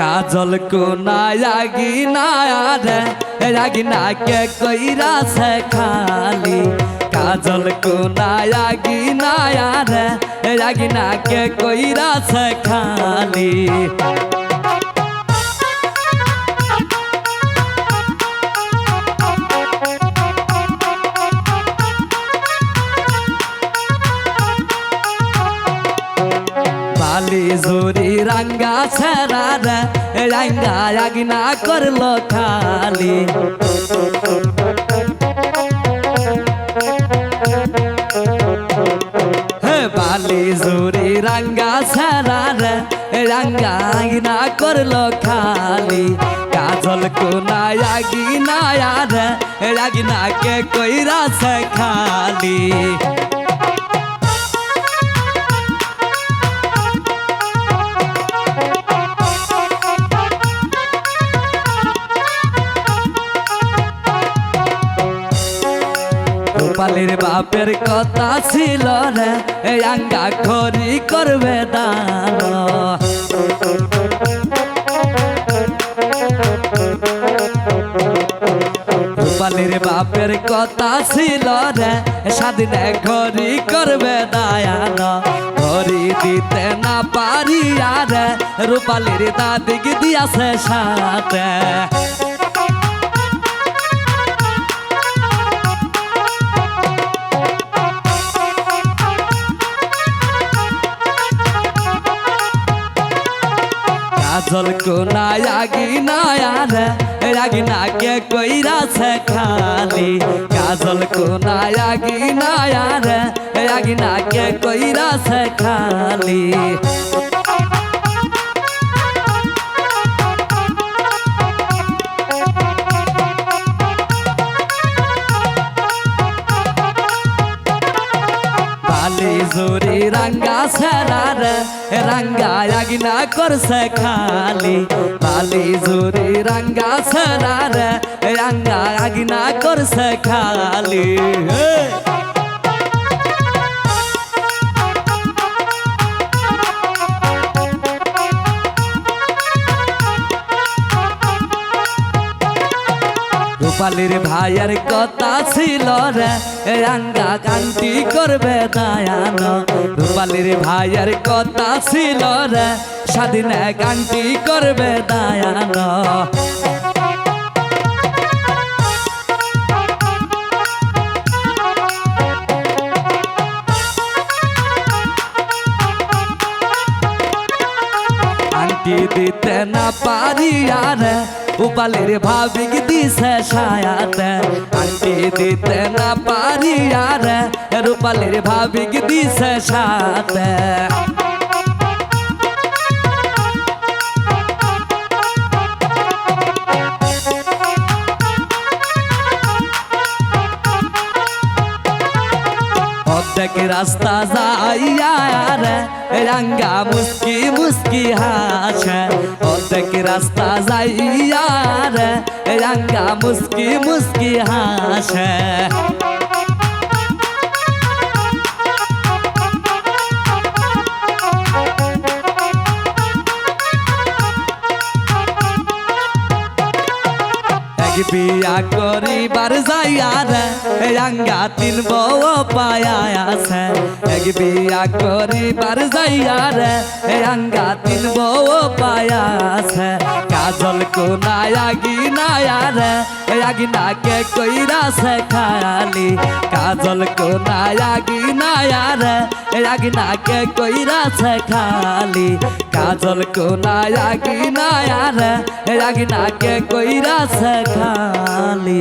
কাজল কোনায়াগি নায়ারে রাগি নাকে কইরা সে খালি। কাজল কোনায়াগি নায়ারে রাগি নাকে কইরা সে খালি। বালি জুরি রাঙ্গা ছেড়ার রাঙ্গা আগিনা করল খালি। বালি জুরি রাঙ্গা ছেড়ার রাঙ্গা আগিনা করল খালি। কাজল কোনায় আগিনা আর আগিনা কে কইরা সে খালি। গোপালের বাপের কথা ছিল রে এই খরি করবে দান। গোপালের বাপের কথা ছিল রে স্বাধীনে ঘরি করবে দায়ান। ঘরি দিতে না পারি আর, রূপালির দাদিক দিয়াছে সাথে। কাজল কোনায় আগি নায়ার আগি নাকে কইরা সে খালি? কাজল কোনায় আগি নায়ার আগি নাকে কইরা সে খালি? রাঙ্গা সেরার রাঙ্গা আগিনা করছে খালি বালি জোরে রাঙ্গা সেরার রাঙ্গা আগিনা করছে খালি হে! গোপালের ভাইয়ের কথা ছিল রে রাঙ্গা কান্তি করবে দায়ান গোপালের ভাইয়ের কথা ছিল রে, স্বাধীনে কান্তি করবে দায়ান দিতে না পারি আর উপালের ভাবিক দিছে সায়াতে আংটি দিতে না পারি আর রূপালের ভাবিক দিছে সাথে রাস্তা যাইয়া রাঙ্গা মুস্কি মুস্কি হাসে। অর্ধেক রাস্তা যাইয়া রাঙ্গা মুস্কি মুস্কি হাসে। বিয়া করিবার যাইয়ার রাঙ্গা তিন বউ পায়া আছে। এক বিয়া করিবার যাইয়ার রাঙ্গা তিন বউ পায়া আছে। কাজল কোনায় আগি নায়ার আগি নাকে কইরা সে খালি কাজল কোনায় আগি নায়ার আগি নাকে কইরা সে খালি কাজল কোনায় আগি নায়ার আগি নাকে কইরা সে খালি